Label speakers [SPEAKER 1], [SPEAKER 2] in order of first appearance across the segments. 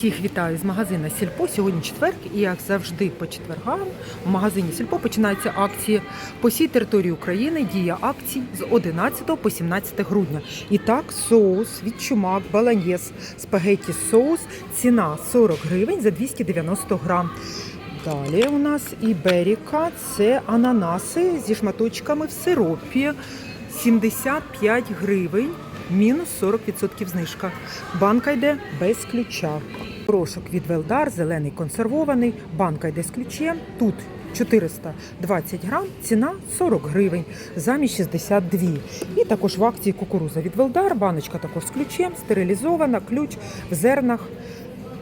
[SPEAKER 1] Всіх вітаю з магазина Сільпо. Сьогодні четверг, і як завжди по четвергам в магазині Сільпо починаються акції по всій території України. Дія акцій з 11 по 17 грудня. І так, соус від чумак, баланьєс, спагетті соус. Ціна 40 гривень за 290 грам. Далі у нас іберіка це ананаси зі шматочками в сиропі. 75 гривень, мінус 40% знижка. Банка йде без ключа. Порошок від Велдар, зелений консервований. Банка йде з ключем. Тут 420 грам, ціна 40 гривень, замість 62. І також в акції кукуруза від Велдар, баночка також з ключем, стерилізована, ключ в зернах.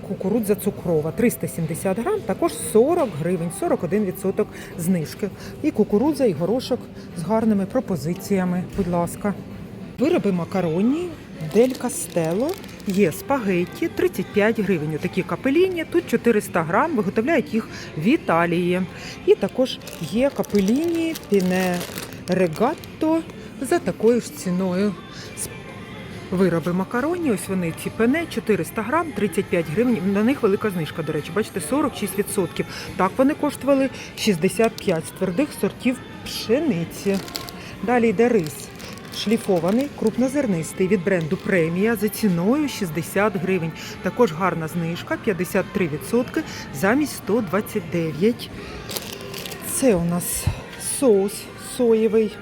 [SPEAKER 1] Кукурудза цукрова 370 грам, також 40 гривень, 41% знижки. І кукурудза, і горошок з гарними пропозиціями. Будь ласка. Вироби макароні Дель Кастело. Є спагетті 35 гривень. Такі капеліні. Тут 400 грам. Виготовляють їх в Італії. І також є капеліні Піне Регатто за такою ж ціною. Вироби макароні, ось вони ці пене 400 грам, 35 гривень. На них велика знижка, до речі, бачите, 46%. Так вони коштували 65 з твердих сортів пшениці. Далі йде рис. Шліфований, крупнозернистий від бренду Премія за ціною 60 гривень. Також гарна знижка 53% замість 129. Це у нас соус соєвий.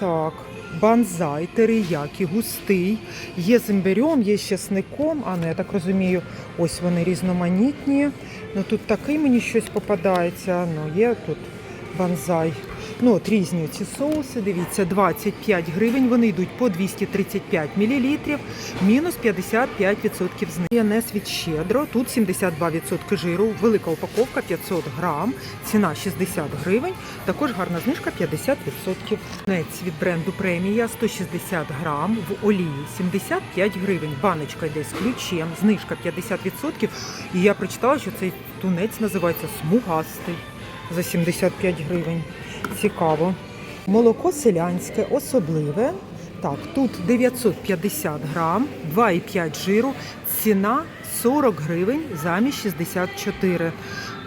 [SPEAKER 1] Так, банзай, териякі, густий. Є з імбирем, є з чесником. А ну, я так розумію, ось вони різноманітні. Ну тут такий мені щось попадається. Ну, є тут банзай. Ну, от різні ці соуси. Дивіться, 25 гривень. Вони йдуть по 235 мл, мінус 55% знижки. Майонез від щедро. Тут 72% жиру, велика упаковка 500 грам. Ціна 60 гривень. Також гарна знижка 50%. Нець від бренду премія 160 грам в олії 75 гривень. Баночка йде з ключем, знижка 50%. І я прочитала, що цей тунець називається смугастий за 75 гривень. Цікаво. Молоко селянське, особливе. Так, тут 950 грам, 2,5 жиру, ціна 40 гривень замість 64.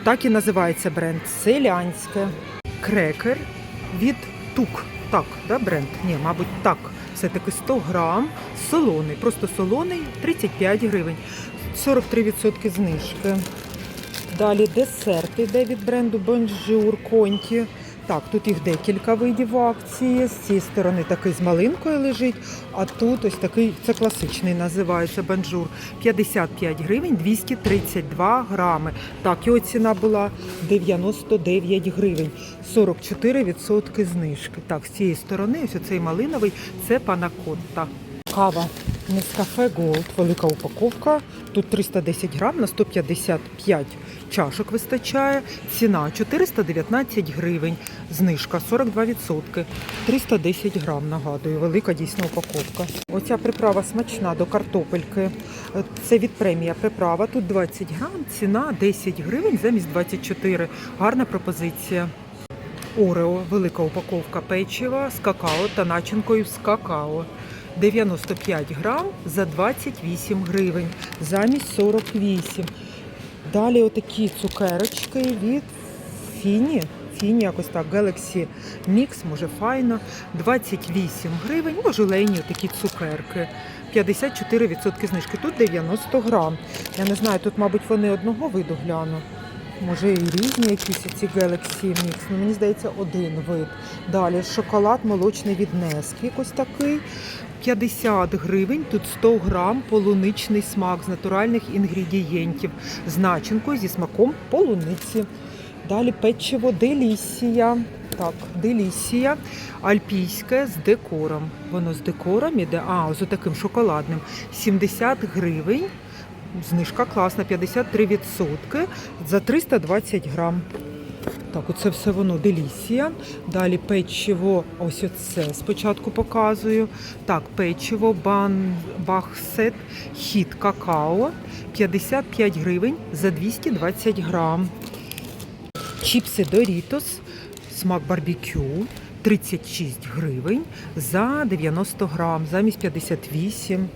[SPEAKER 1] Так і називається бренд селянське. Крекер від тук. Так, да, бренд? Ні, мабуть, так. Все-таки 100 грам, солоний, просто солоний, 35 гривень, 43% знижки. Далі десерт іде від бренду Bonjour Conti. Так, тут їх декілька видів акції. З цієї сторони такий з малинкою лежить, а тут ось такий, це класичний, називається банжур. 55 гривень 232 грами. Так, його ціна була 99 гривень, 44% знижки. Так, з цієї сторони, ось цей малиновий, це панакотта. Кава Nescafe Gold, велика упаковка. Тут 310 грам на 155 чашок вистачає. Ціна 419 гривень. Знижка 42%. 310 грам, нагадую, велика дійсно упаковка. Оця приправа смачна до картопельки. Це від премія приправа. Тут 20 грам, ціна 10 гривень замість 24. Гарна пропозиція. Орео, велика упаковка печива з какао та начинкою з какао. 95 грам за 28 гривень, замість 48. Далі отакі цукерочки від Фіні. Фіні, якось так, Galaxy Mix, може файно. 28 гривень, ну, желейні такі цукерки. 54% знижки. Тут 90 грам. Я не знаю, тут, мабуть, вони одного виду гляну. Може і різні якісь ці Galaxy Mix. Ну, мені здається, один вид. Далі шоколад молочний від Nesquik, ось такий. 50 гривень, тут 100 грам полуничний смак з натуральних інгредієнтів з начинкою зі смаком полуниці. Далі печиво Делісія. Так, Делісія. Альпійське з декором. Воно з декором іде. А, з таким шоколадним. 70 гривень. Знижка класна, 53% за 320 грам. Так, оце все воно делісія. Далі печиво, ось оце спочатку показую. Так, печиво бан, бахсет, хіт какао. 55 гривень за 220 грам. Чіпси Дорітос, смак барбекю. 36 гривень за 90 грам, замість 58.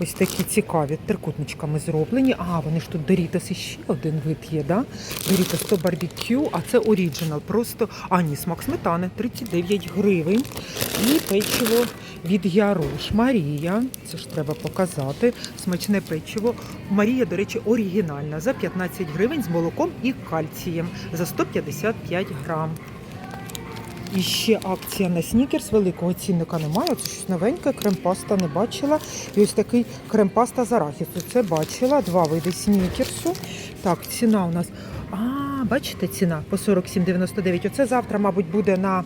[SPEAKER 1] Ось такі цікаві трикутничками зроблені. А, вони ж тут Doritos ще один вид є, да? Doritos то барбекю, а це оріджинал. Просто, а ні, смак сметани 39 гривень. І печиво від Яруш. Марія, це ж треба показати. Смачне печиво. Марія, до речі, оригінальна за 15 гривень з молоком і кальцієм за 155 грам. І ще акція на снікерс великого цінника немає. Це щось новеньке, крем-паста не бачила. І ось такий крем-паста з арахісу. Це бачила. Два види снікерсу. Так, ціна у нас. А, бачите, ціна по 47,99. Оце завтра, мабуть, буде на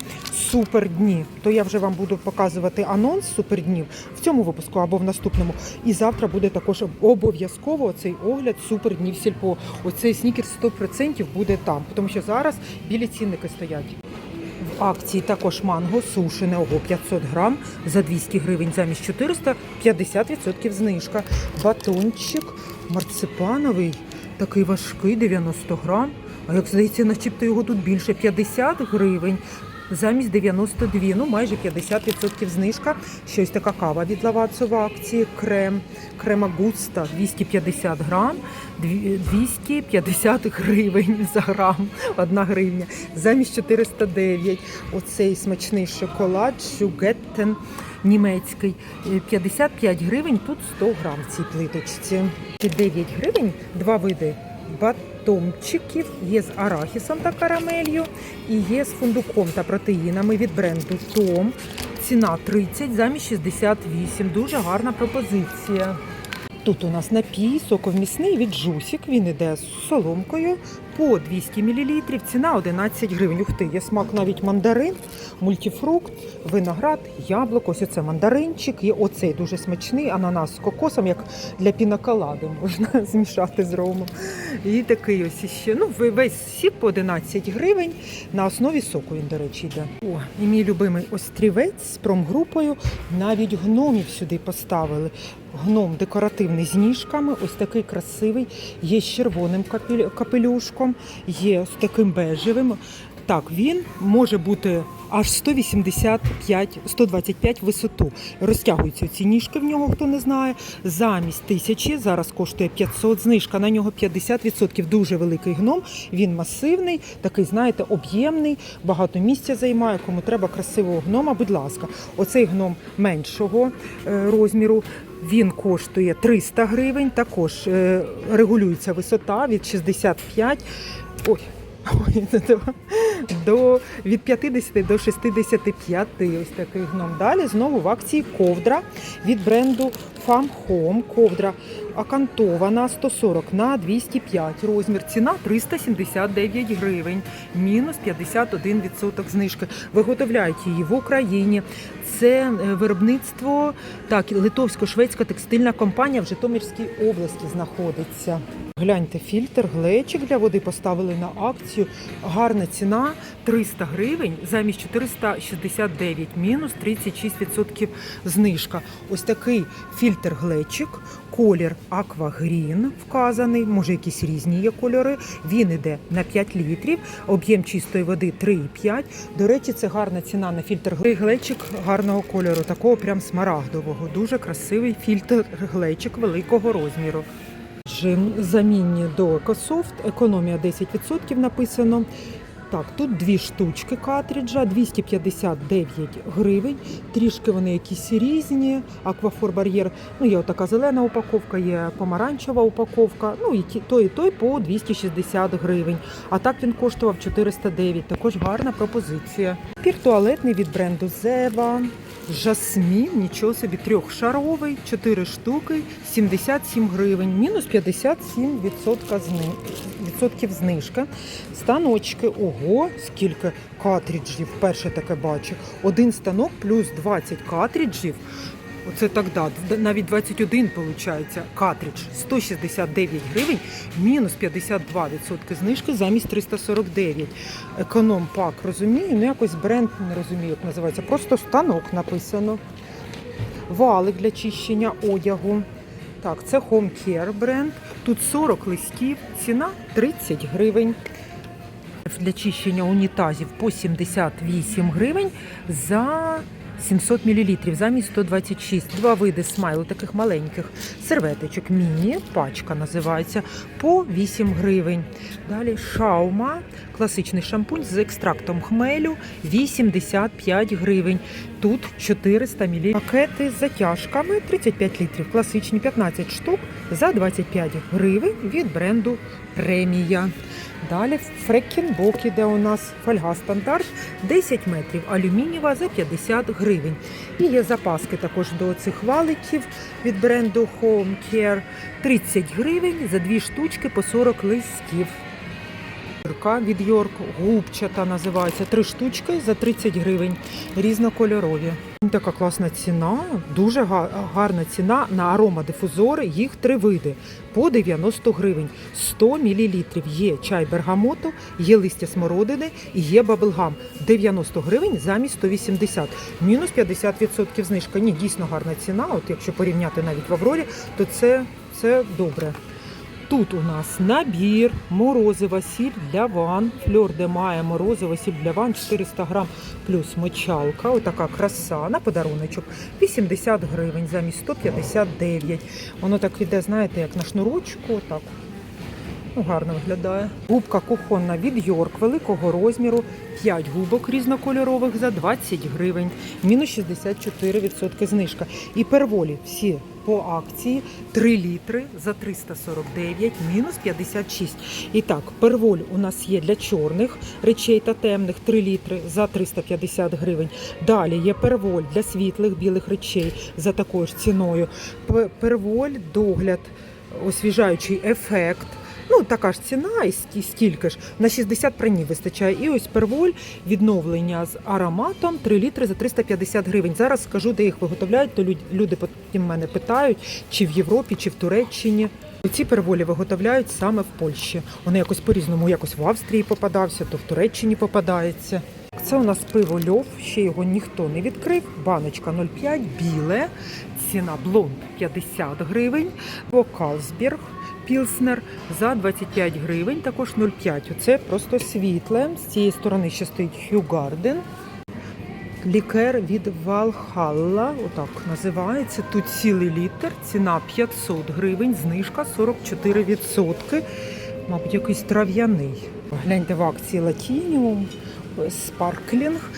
[SPEAKER 1] супердні. То я вже вам буду показувати анонс суперднів в цьому випуску або в наступному. І завтра буде також обов'язково цей огляд суперднів сільпо. Оцей снікерс 100% буде там, тому що зараз білі цінники стоять. Акції також манго сушене, ого, 500 грам за 200 гривень замість 400, 50% знижка. Батончик марципановий, такий важкий, 90 грам. А як здається, начебто його тут більше 50 гривень. Замість 92, ну майже 50% знижка. Щось така кава від Лавацо в акції. Крем, крема густа 250 грам, дві- 250 гривень за грам, 1 гривня. Замість 409. Оцей смачний шоколад, Шугеттен німецький. Е, 55 гривень, тут 100 грам в цій плиточці. 9 гривень, два види батончиків. Є з арахісом та карамелью і є з фундуком та протеїнами від бренду Том. Ціна 30 замість 68. Дуже гарна пропозиція. Тут у нас напій соковмісний від Жусік. Він іде з соломкою по 200 мл. Ціна 11 гривень. Ух ти, є смак навіть мандарин, мультифрукт, виноград, яблуко. Ось оце мандаринчик. Є оцей дуже смачний ананас з кокосом, як для пінаколади можна змішати з ромом. І такий ось іще. Ну, весь сік по 11 гривень. На основі соку він, до речі, йде. О, і мій любимий острівець з промгрупою. Навіть гномів сюди поставили. Гном декоративний з ніжками, ось такий красивий, є з червоним капелюшком, є з таким бежевим. Так, він може бути аж 185, 125 висоту. Розтягуються ці ніжки в нього, хто не знає. Замість тисячі зараз коштує 500, знижка на нього 50%. Дуже великий гном. Він масивний, такий, знаєте, об'ємний, багато місця займає. Кому треба красивого гнома, будь ласка. Оцей гном меншого е, розміру. Він коштує 300 гривень. Також е, регулюється висота від 65. Ой, до від 50 до 65. Ось такий гном. Далі знову в акції ковдра від бренду Farm Home. Ковдра акантована 140 на 205 розмір. Ціна 379 гривень, мінус 51% знижки. Виготовляють її в Україні. Це е, виробництво так, литовсько-шведська текстильна компанія в Житомирській області знаходиться. Гляньте, фільтр, глечик для води поставили на акцію. Гарна ціна 300 гривень замість 469, мінус 36% знижка. Ось такий фільтр глечик, колір Аквагрін вказаний, може якісь різні є кольори. Він іде на 5 літрів, об'єм чистої води 3,5. До речі, це гарна ціна на фільтр глечик. гарного кольору, такого прям смарагдового. Дуже красивий фільтр глечик великого розміру. Жим замінні до EcoSoft, економія 10% написано. Так, тут дві штучки картриджа, 259 гривень. Трішки вони якісь різні. Аквафор бар'єр. Ну, є така зелена упаковка, є помаранчева упаковка. Ну і той, і той по 260 гривень. А так він коштував 409. Також гарна пропозиція. Пір туалетний від бренду Зева. Жасмін, нічого собі, трьохшаровий, 4 штуки, 77 гривень, мінус 57% зни... відсотків знижка. Станочки, ого, скільки картриджів, перше таке бачу. Один станок плюс 20 картриджів. Оце так да, навіть 21 виходить картридж, 169 гривень, мінус 52% знижки замість 349. Економ пак розумію, ну якось бренд не розумію, як називається. Просто станок написано. Валик для чищення одягу. Так, це Home Care бренд. Тут 40 листів, ціна 30 гривень. Для чищення унітазів по 78 гривень за 700 мл замість 126. Два види смайлу таких маленьких серветочок. Міні, пачка називається, по 8 гривень. Далі шаума, класичний шампунь з екстрактом хмелю 85 гривень. Тут 400 мл. Пакети з затяжками 35 літрів, класичні 15 штук за 25 гривень від бренду Премія. Далі фрекінбок іде у нас фольга стандарт 10 метрів, алюмінієва за 50 гривень. І є запаски також до цих валиків від бренду Home Care 30 гривень за дві штучки по 40 листів. Кірка від Йорк губчата називається. Три штучки за 30 гривень, різнокольорові. Така класна ціна, дуже га- гарна ціна на аромадифузори. Їх три види по 90 гривень. 100 мл. Є чай бергамото, є листя смородини і є баблгам. 90 гривень замість 180. Мінус 50% знижка. Ні, дійсно гарна ціна. От якщо порівняти навіть в Аврорі, то це, це добре. Тут у нас набір морозива сіль для ван. Фльор де має морозива сіль для ван 400 грам плюс мочалка. Отака краса на подаруночок. 80 гривень замість 159. Воно так іде, знаєте, як на шнурочку. Так. Ну, гарно виглядає. Губка кухонна від Йорк великого розміру. 5 губок різнокольорових за 20 гривень. Мінус 64% знижка. І перволі всі по акції 3 літри за 349, мінус 56. І так, перволь у нас є для чорних речей та темних 3 літри за 350 гривень. Далі є перволь для світлих білих речей за такою ж ціною. Перволь догляд, освіжаючий ефект. Ну, така ж ціна, і сті- стільки ж на 60 пранів вистачає. І ось перволь відновлення з ароматом 3 літри за 350 гривень. Зараз скажу, де їх виготовляють, то люди потім мене питають, чи в Європі, чи в Туреччині. Ці перволі виготовляють саме в Польщі. Вони якось по-різному, якось в Австрії попадався, то в Туреччині попадається. Це у нас пиво льов, ще його ніхто не відкрив. Баночка 0,5, біле, ціна блонд 50 гривень, Вокалсберг Пілснер за 25 гривень, також 0,5. Оце просто світле. З цієї сторони ще стоїть Хьюгарден. Лікер від Валхалла, отак називається. Тут цілий літр, ціна 500 гривень, знижка 44%. Мабуть, якийсь трав'яний. Гляньте в акції Латініум, Спарклінг.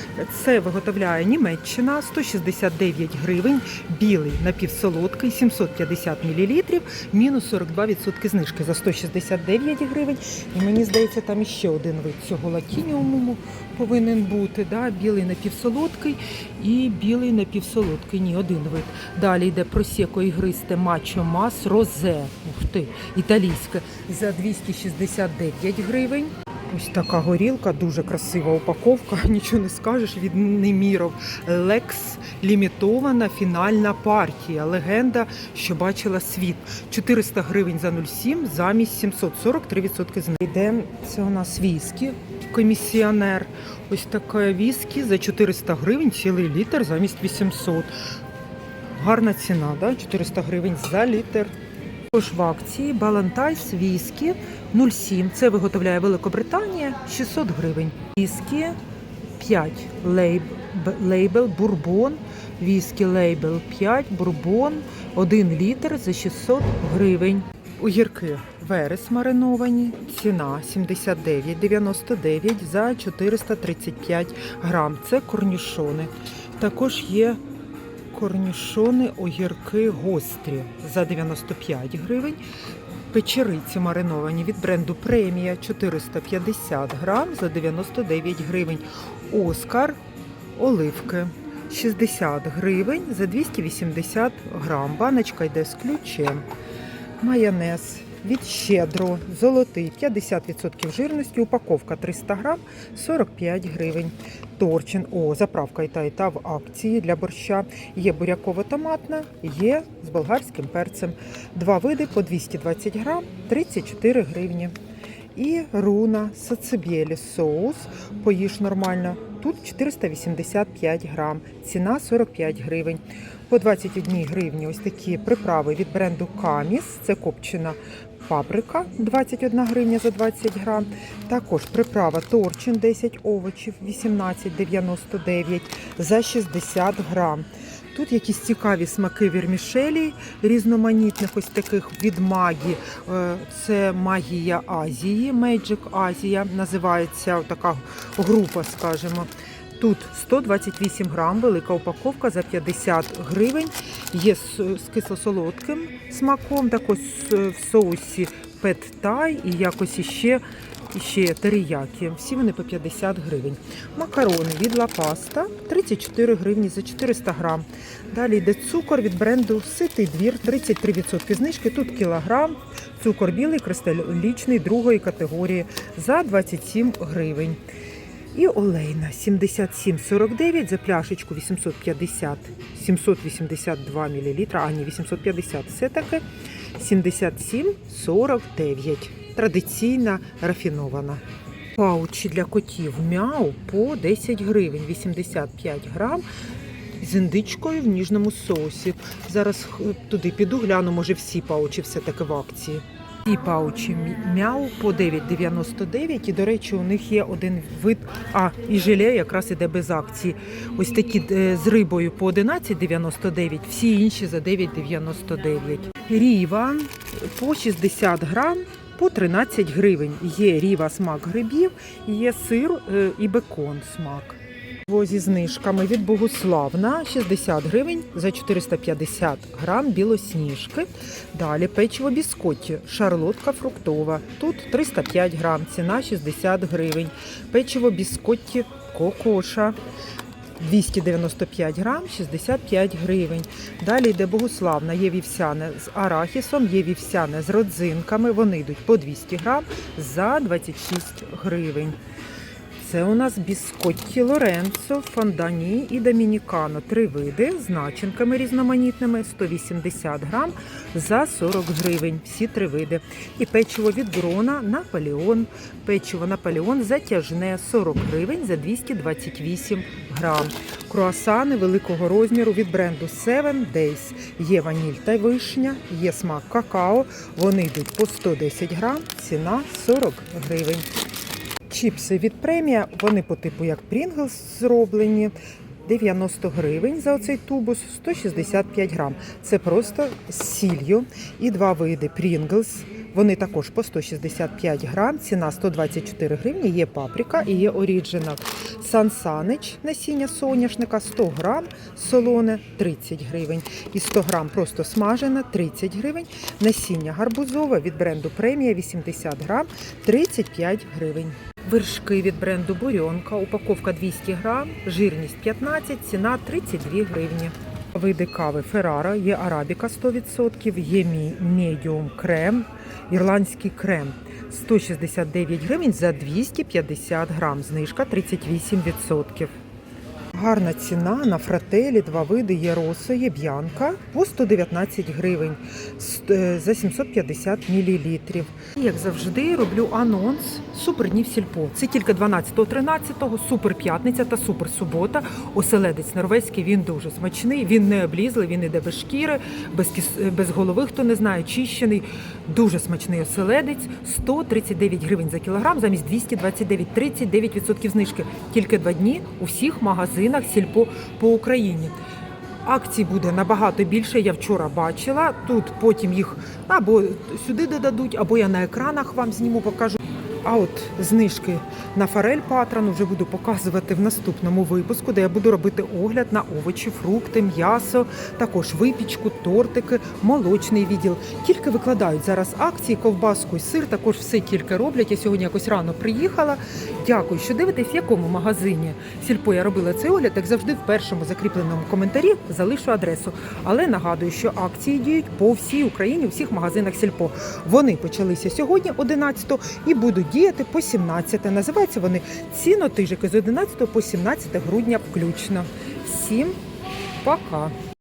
[SPEAKER 1] Це виготовляє Німеччина 169 гривень, білий напівсолодкий, 750 мл, мінус 42% знижки за 169 гривень. І мені здається, там іще один вид цього латініуму повинен бути. Да? Білий напівсолодкий і білий напівсолодкий. Ні, один вид. Далі йде просеко ігристе мачо мас розе. Ух ти, італійське за 269 гривень. Ось така горілка, дуже красива упаковка, нічого не скажеш від Неміров. Лекс лімітована фінальна партія. Легенда, що бачила світ. 400 гривень за 0,7 замість 743% знижки. Йде це у нас віскі, комісіонер. Ось така віскі за 400 гривень, цілий літр замість 800. Гарна ціна, да? 400 гривень за літр. Також в акції Балантайс віскі 0,7. Це виготовляє Великобританія 600 гривень. Віскі 5 лейб, лейбл бурбон. Віскі лейбл 5 бурбон 1 літр за 600 гривень. Огірки верес мариновані. Ціна 79,99 за 435 грам. Це корнішони. Також є корнішони, огірки гострі за 95 гривень. Печериці мариновані від бренду Премія 450 грам за 99 гривень. Оскар оливки 60 гривень за 280 грам. Баночка йде з ключем. Майонез від щедро, золотий 50% жирності, упаковка 300 грам 45 гривень. Торчин, о, заправка і та і та в акції для борща. Є буряково-томатна, є з болгарським перцем. Два види по 220 грам 34 гривні. І руна сацебєлі соус, поїж нормально. Тут 485 грам, ціна 45 гривень. По 21 гривні ось такі приправи від бренду Каміс. Це копчена паприка 21 гривня за 20 грам. Також приправа Торчин 10 овочів 18,99 за 60 грам. Тут якісь цікаві смаки вірмішелі, різноманітних ось таких від магі. Е, Це магія Азії, Magic Азія називається така група, скажімо. Тут 128 грам, велика упаковка за 50 гривень. Є з, кисло-солодким смаком, також в соусі пет-тай і якось іще, іще теріякі. Всі вони по 50 гривень. Макарони від Ла Паста 34 гривні за 400 грам. Далі йде цукор від бренду Ситий двір 33% знижки. Тут кілограм. Цукор білий, кристалічний другої категорії за 27 гривень. І олейна 77,49 за пляшечку 850 782 мл, а ні, 850 все таки 77,49. Традиційна рафінована. Паучі для котів мяу по 10 гривень, 85 грам. З індичкою в ніжному соусі. Зараз туди піду, гляну, може всі паучі все-таки в акції. Ці паучі мяу по 9,99. І, до речі, у них є один вид, а і желе якраз іде без акції. Ось такі е, з рибою по 11,99, всі інші за 9,99. Ріва по 60 грам. По 13 гривень є ріва смак грибів, є сир е, і бекон смак. Зі знижками від Богуславна 60 гривень за 450 грам білосніжки. Далі печиво біскотті, шарлотка фруктова. Тут 305 грам, ціна 60 гривень. Печиво біскотті кокоша. 295 грам, 65 гривень. Далі йде Богуславна, є вівсяне з арахісом, є вівсяне з родзинками. Вони йдуть по 200 грам за 26 гривень. Це у нас біскотті Лоренцо, Фондані і Домінікано. Три види з начинками різноманітними 180 грам за 40 гривень. Всі три види. І печиво від Грона Наполеон. Печиво Наполеон затяжне 40 гривень за 228 грам. Круасани великого розміру від бренду Seven Days. Є ваніль та вишня, є смак какао. Вони йдуть по 110 грам, ціна 40 гривень. Чіпси від премія, вони по типу як Pringles зроблені. 90 гривень за оцей тубус, 165 грам. Це просто з сіллю. І два види Pringles. Вони також по 165 грам, ціна 124 гривні, є паприка і є оріджинал. Сансанич насіння соняшника 100 грам, солоне 30 гривень. І 100 грам просто смажене 30 гривень. Насіння гарбузове від бренду Премія 80 грам 35 гривень. Вершки від бренду Бурьонка, упаковка 200 грам, жирність 15, ціна 32 гривні. Види кави Феррара, є арабіка 100%, є медіум крем, ірландський крем 169 гривень за 250 грам, знижка 38%. Гарна ціна на фрателі, два види є росо, є б'янка по 119 гривень е, за 750 мл. Як завжди, роблю анонс суперднів сільпо. Це тільки 12-13, супер п'ятниця та супер субота. Оселедець норвезький, він дуже смачний, він не облізлий, він іде без шкіри, без, кіс- без голови, хто не знає, чищений. Дуже смачний оселедець, 139 гривень за кілограм, замість 229, 39% знижки. Тільки два дні у всіх магазинах сільпо по Україні. Акцій буде набагато більше. Я вчора бачила. Тут потім їх або сюди додадуть, або я на екранах вам зніму, покажу. А от знижки на форель патрон вже буду показувати в наступному випуску, де я буду робити огляд на овочі, фрукти, м'ясо, також випічку, тортики, молочний відділ. Тільки викладають зараз акції, ковбаску і сир. Також все тільки роблять. Я сьогодні якось рано приїхала. Дякую, що дивитесь, в якому магазині сільпо я робила цей огляд. Як завжди, в першому закріпленому коментарі залишу адресу. Але нагадую, що акції діють по всій Україні, у всіх магазинах сільпо. Вони почалися сьогодні, 11 і будуть діяти по 17. Називаються вони цінотижики з 11 по 17 грудня включно. Всім пока!